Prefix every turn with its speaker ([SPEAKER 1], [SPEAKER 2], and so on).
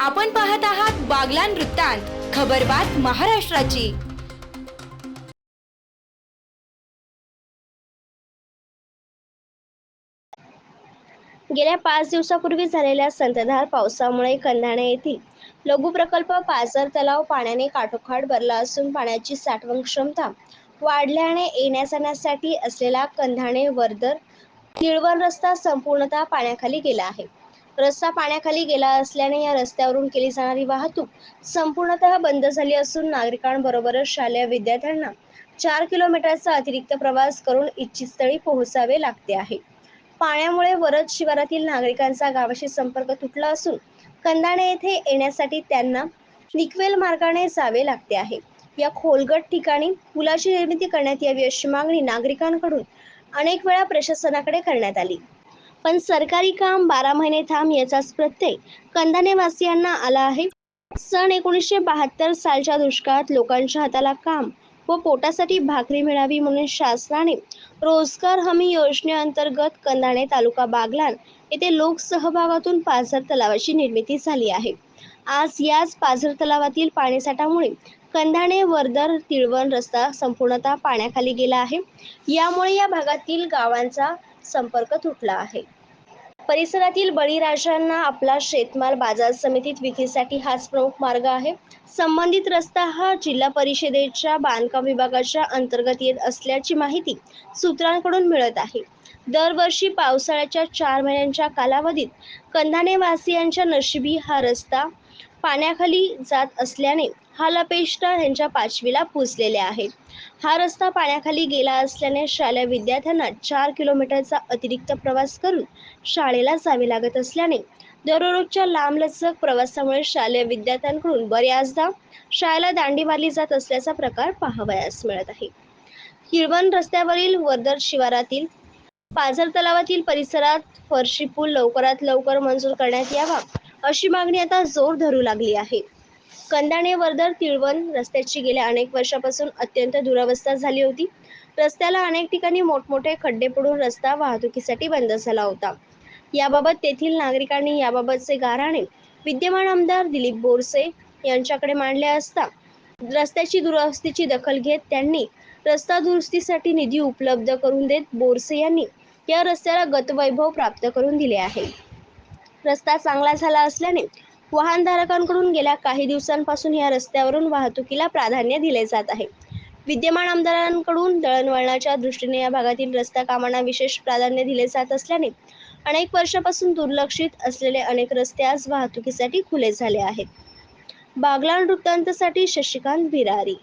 [SPEAKER 1] आपण पाहत आहात बागलान वृत्तांत खबरबात महाराष्ट्राची.
[SPEAKER 2] गेल्या पाच दिवसापूर्वी झालेल्या संततधार पावसामुळे कंधाणे येथील लघु प्रकल्प पाझर तलाव पाण्याने काठोकाठ भरला असून पाण्याची साठवण क्षमता वाढल्याने येण्या जाण्यासाठी असलेला कंधाणे वर्धर तिळवण रस्ता संपूर्णतः पाण्याखाली गेला आहे. रस्ता पाण्याखाली गेला असल्याने या रस्त्यावरून केली जाणारी वाहतूक संपूर्णतः बंद झाली असून नागरिकांबरोबरच शालेय विद्यार्थ्यांना चार किलोमीटरचा अतिरिक्त प्रवास करून इच्छित स्थळी पोहोचावे लागते आहे. पाण्यामुळे वरद शिवारातील नागरिकांचा गावाशी संपर्क तुटला असून कंदाणे येथे येण्यासाठी त्यांना निकवेल मार्गाने जावे लागते आहे. या खोलगट ठिकाणी पुलाची निर्मिती करण्यात यावी अशी मागणी नागरिकांकडून अनेक वेळा प्रशासनाकडे करण्यात आली. पण सरकारी काम बारा महिने थांब याचाच प्रत्यय. कंदाणेवासियांना आला आहे. सन एकोणीसशे बहात्तर सालच्या दुष्काळात लोकांच्या हाताला काम व पोटासाठी भाकरी मिळावी म्हणून शासनाने रोजगार हमी योजनेअंतर्गत कंदाणे तालुका बागलान येथे लोकसहभागातून पाझर तलावाची निर्मिती झाली आहे. आज याच पाझर तलावातील पाणीसाठामुळे कंधाणे वर्धर तिळवण रस्ता संपूर्णतः पाण्याखाली गेला आहे. यामुळे या भागातील गावांचा संपर्क तुटला आहे. परिसरातील बळीराजांना आपला शेतमाल बाजार समितीत विक्रीसाठी हाच प्रमुख मार्ग आहे. संबंधित रस्ता हा जिल्हा परिषदेच्या बांधकाम विभागाच्या अंतर्गत येत असल्याची माहिती सूत्रांकडून मिळत आहे. दरवर्षी पावसाळ्याच्या चार महिन्यांच्या कालावधीत कंधाणेवासियांच्या नशिबी हा रस्ता पाण्याखाली जात असल्याने हालापेष्टा यांच्या पाचवीला पुजलेले आहे हा रस्ता पाण्याखाली गेला असल्याने शालेय विद्यार्थ्यांना चार किलोमीटरचा अतिरिक्त प्रवास करून शाळेला जावे लागत असल्याने दररोजच्या लांबलचक प्रवासामुळे शालेय विद्यार्थ्यांकडून बऱ्याचदा शाळेला दांडी मारली जात असल्याचा प्रकार पाहावयास मिळत आहे. किळवण रस्त्यावरील वर्दर शिवारातील पाझर तलावातील परिसरात फरशी पूल लवकरात लवकर मंजूर करण्यात यावा अशी मागणी आता जोर धरू लागली आहे. कंदाणे वर्धर तिळवण रस्त्याची गेल्या अनेक वर्षापासून अत्यंत दुरावस्था झाली होती. रस्त्याला अनेक ठिकाणी मोठमोठे खड्डे पडून रस्ता वाहतुकीसाठी बंद झाला होता. याबाबत तेथील नागरिकांनी याबाबतचे गाराणे विद्यमान आमदार दिलीप बोरसे यांच्याकडे मांडले असता रस्त्याची दुरावस्थेची दखल घेत त्यांनी रस्ता दुरुस्तीसाठी निधी उपलब्ध करून देत बोरसे यांनी या रस्त्याला गतवैभव प्राप्त करून दिले आहे. रस्ता चांगला झाला असल्याने वाहनधारकांकडून गेल्या काही दिवसांपासून या रस्त्यावरून वाहतुकीला प्राधान्य दिले जात आहे. विद्यमान आमदारांकडून दळणवळणाच्या दृष्टीने या भागातील रस्ता कामांना विशेष प्राधान्य दिले जात असल्याने अनेक वर्षापासून दुर्लक्षित असलेले अनेक रस्ते आज वाहतुकीसाठी खुले झाले आहेत. बागलाण वृत्तांतसाठी शशिकांत बिरारी.